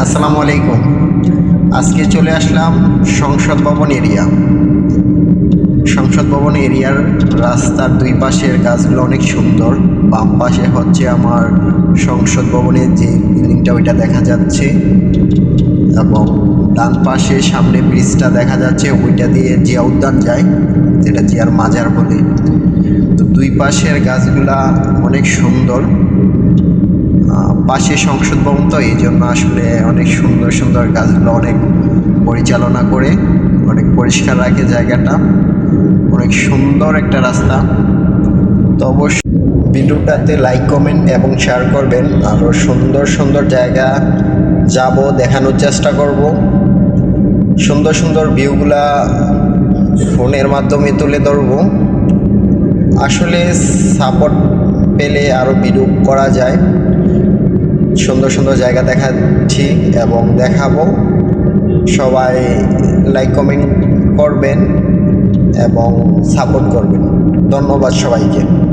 আসসালামু আলাইকুম। আজকে চলে আসলাম সংসদ ভবন এরিয়া। সংসদ ভবন এরিয়ার রাস্তার দুই পাশের গাছগুলো অনেক সুন্দর। বাম পাশে হচ্ছে আমার সংসদ ভবনের যে বিল্ডিংটা, ওইটা দেখা যাচ্ছে। এবং ডান পাশে সামনে ব্রিজটা দেখা যাচ্ছে, ওইটা দিয়ে জিয়া উদ্যান যায়, যেটা জিয়ার মাজার বলে। তো দুই পাশের গাছগুলা অনেক সুন্দর। পাশে সংসদ ভবন তো এই জন্য আসলে অনেক সুন্দর সুন্দর গাছগুলো অনেক পরিচালনা করে, অনেক পরিষ্কার রাখে জায়গাটা। অনেক সুন্দর একটা রাস্তা। তো অবশ্যই ভিডিওটাতে লাইক কমেন্ট এবং শেয়ার করবেন। আরও সুন্দর সুন্দর জায়গা যাব, দেখানোর চেষ্টা করব। সুন্দর সুন্দর ভিউগুলা ফোনের মাধ্যমে তুলে ধরবো। আসলে সাপোর্ট পেলে আরও ভিডিও করা যায়। সুন্দর সুন্দর জায়গা দেখাচ্ছি এবং দেখাবো। সবাই লাইক কমেন্ট করবেন এবং সাপোর্ট করবেন। ধন্যবাদ সবাইকে।